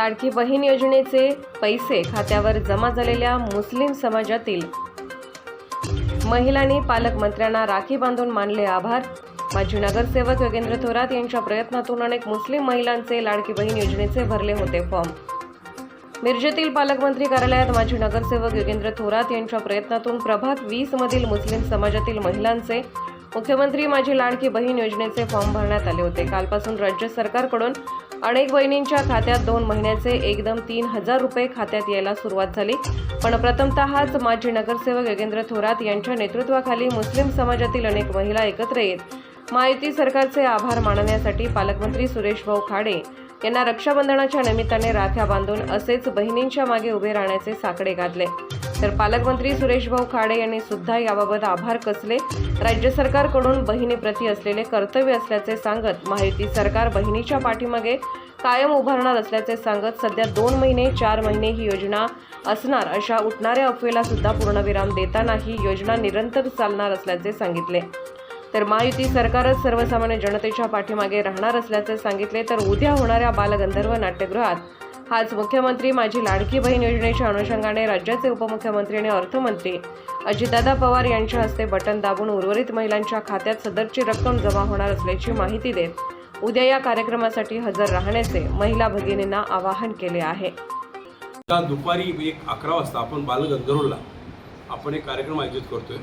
लाडकी बहीण योजनेचे पैसे खात्यावर जमा झालेल्या मुस्लिम समाजातील महिलांनी पालकमंत्र्यांना राखी बांधून मानले आभार. माजी नगरसेवक योगेंद्र थोरात यांच्या प्रयत्नातून अनेक मुस्लिम महिलांचे लाडकी बहीण योजनेचे भरले होते फॉर्म. मिरजेतील पालकमंत्री कार्यालयात माजी नगरसेवक योगेंद्र थोरात यांच्या प्रयत्नातून प्रभाग वीस मधील मुस्लिम समाजातील महिलांचे मुख्यमंत्री माझी लाडकी बहीण योजनेचे फॉर्म भरण्यात आले होते. कालपासून राज्य सरकारकडून अनेक बहिणींच्या खात्यात दोन महिन्याचे एकदम तीन हजार रुपये खात्यात यायला सुरुवात झाली. पण प्रथमतःच माजी नगरसेवक योगेंद्र थोरात यांच्या नेतृत्वाखाली मुस्लिम समाजातील अनेक महिला एकत्र येत महायुती सरकारचे आभार मानण्यासाठी पालकमंत्री सुरेश भाऊ खाडे यांना रक्षाबंधनाच्या निमित्ताने राख्या बांधून असेच बहिणींच्या मागे उभे राहण्याचे साकडे घातले तर पालकमंत्री सुरेशभाऊ खाडे यांनी सुद्धा याबाबत आभार कसले? राज्य सरकारकडून बहिणीप्रती असलेले कर्तव्य असल्याचे सांगत माहिती सरकार बहिणीच्या पाठीमागे कायम उभारणार असल्याचे सांगत सध्या दोन महिने चार महिने ही योजना असणार अशा उठणाऱ्या अफवेला सुद्धा पूर्णविराम देताना ही योजना निरंतर चालणार असल्याचे सांगितले. तर महायुती सरकारच सर्वसामान्य जनतेच्या पाठीमागे राहणार असल्याचे सांगितले तर उद्या होणाऱ्या बालगंधर्व नाट्यगृहात आज मुख्यमंत्री माझी लाडकी बहीण योजनेच्या अनुषंगाने राज्याचे उपमुख्यमंत्री आणि अर्थमंत्री अजितदादा पवार यांच्या हस्ते बटन दाबून उर्वरित महिलांच्या खात्यात सदरची रक्कम जमा होणार असल्याची माहिती देत उद्या या कार्यक्रमासाठी हजर राहण्याचे महिला भगिनींना आवाहन केले आहे. दुपारी एक अकरा वाजता आपण बालगंधर्वला आपण एक कार्यक्रम आयोजित करतोय.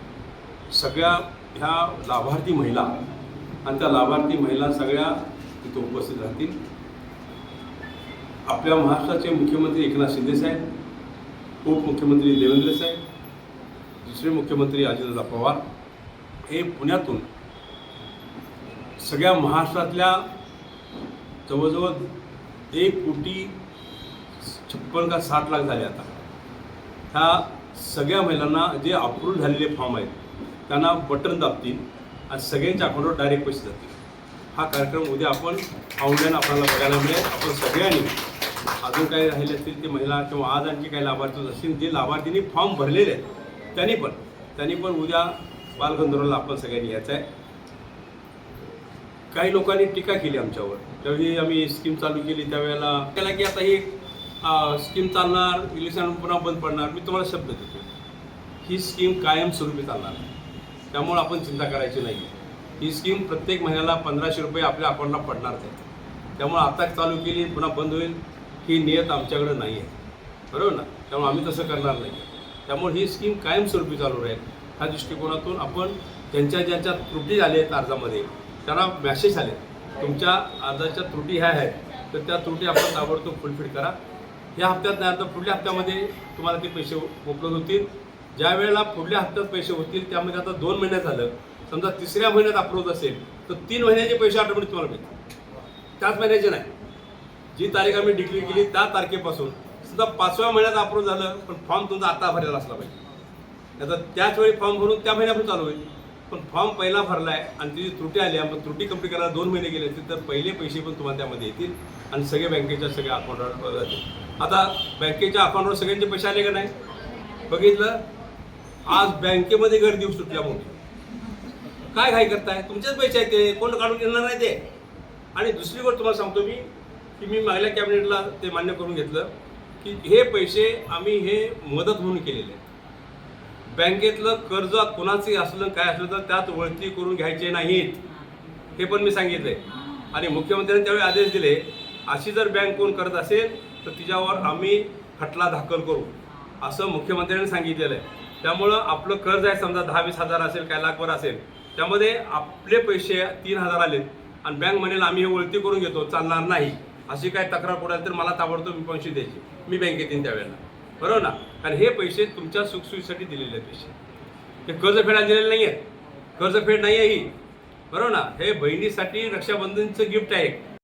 सगळ्या ह्या लाभार्थी महिला आणि त्या लाभार्थी महिला सगळ्या तिथे उपस्थित राहतील. आपल्या महाराष्ट्राचे मुख्यमंत्री एकनाथ शिंदे साहेब उपमुख्यमंत्री देवेंद्र साहेब दुसरे मुख्यमंत्री अजितदादा पवार हे पुण्यातून सगळ्या महाराष्ट्रातल्या जवळजवळ एक कोटी छप्पन का साठ लाख झाले आता. ह्या सगळ्या महिलांना जे अप्रूव्ह झालेले फॉर्म आहेत त्यांना बटन दाबतील आणि सगळ्यांच्या अकाउंटवर डायरेक्ट पैसे जातील. हा कार्यक्रम उद्या आपण ऑनलाईन आपल्याला बघायला मिळेल. आपण सगळ्यांनी अजून काही राहिले असतील ते महिला किंवा आज आणखी काही लाभार्थी असतील जे लाभार्थींनी फॉर्म भरलेले आहेत त्यांनी पण त्यांनी पण उद्या बालगंधर्वला आपण सगळ्यांनी यायचं आहे. काही लोकांनी टीका केली आमच्यावर. त्यावेळी आम्ही स्कीम चालू केली त्यावेळेला त्याला की आता ही स्कीम चालणार इलेक्शन पुन्हा बंद पडणार मी तुम्हाला शब्द देतो. ही स्कीम कायमस्वरूपी चालणार त्यामुळे आपण चिंता करायची नाही ही स्कीम प्रत्येक महिन्याला पंधराशे रुपये आपल्या अकाउंटला पडणार आहे त्यामुळे आता चालू केली पुन्हा बंद होईल. ही नियत आमच्याकडे नाही आहे. बरोबर ना? त्यामुळे आम्ही तसं करणार नाही. त्यामुळे ही स्कीम कायमस्वरूपी चालू राहील. ह्या दृष्टिकोनातून आपण ज्यांच्या ज्यांच्या त्रुटी झाल्या आहेत अर्जामध्ये त्यांना मॅसेज आले. तुमच्या अर्जाच्या त्रुटी ह्या आहेत. तर त्या त्रुटी आपण ताबडतोब फुलफिल करा. या हप्त्यात नाही तर पुढल्या हप्त्यामध्ये तुम्हाला ते पैसे उपलब्ध होतील. ज्या वेळेला पुढल्या हप्त्यात पैसे होतील त्यामध्ये आता दोन महिन्यात झालं. समजा तिसऱ्या महिन्यात अप्रूव्ह असेल तर तीन महिन्याचे पैसे ऑटोमॅटिक तुम्हाला मिळतील. त्याच महिन्याचे नाही. जी तारीख आम्ही डिक्लेअर केली त्या तारखेपासून सुद्धा पाचव्या महिन्यात अप्रूव्ह झालं पण फॉर्म तुमचा आता भरलेला असला पाहिजे. आता त्याच वेळी फॉर्म भरून त्या महिन्यापासून चालू होईल. पण फॉर्म पहिला भरला आहे आणि तिची त्रुटी आली आहे पण त्रुटी कंप्लीट करायला दोन महिने गेले असतील तर पहिले पैसे पण तुम्हाला त्यामध्ये येतील आणि सगळे बँकेच्या सगळ्या अकाउंटवर जातील. आता बँकेच्या अकाउंटवर सगळ्यांचे पैसे आले का नाही? बघितलं? आज बँकेमध्ये गर्दी सुटल्या मोठी काय घाई करताय? तुमचेच पैसे आहेत ते. कोण काढून येणार नाही ते? आणि दुसरी गोष्ट तुम्हाला सांगतो मी की मी मागल्या कॅबिनेटला ते मान्य करून घेतलं की हे पैसे आम्ही हे मदत म्हणून केलेले बँकेतलं कर्ज कोणाचंही असलं काय असलं तर त्यात वळती करून घ्यायचे नाहीत. हे पण मी सांगितले आणि मुख्यमंत्र्यांनी त्यावेळी आदेश दिले अशी जर बँक कोण करत असेल तर तिच्यावर आम्ही खटला दाखल करू. असं मुख्यमंत्र्यांनी सांगितलेलं आहे. त्यामुळं आपलं कर्ज आहे समजा दहा वीस हजार असेल काय लाखभर असेल त्यामध्ये आपले पैसे तीन हजार आले आणि बँक म्हणेल आम्ही हे वळती करून घेतो चालणार नाही. अशी काय तक्रार पडेल तर मला ताबडतोब मी पैसे द्यायची. मी बँकेत येईन त्यावेळेला. बरोबर ना? कारण हे पैसे तुमच्या सुखसुईसाठी दिलेले आहेत पैसे. हे कर्ज फेडायला दिलेले नाही आहेत कर्ज फेड नाही आहे ही. बरोबर ना? हे बहिणीसाठी रक्षाबंधनचं गिफ्ट आहे.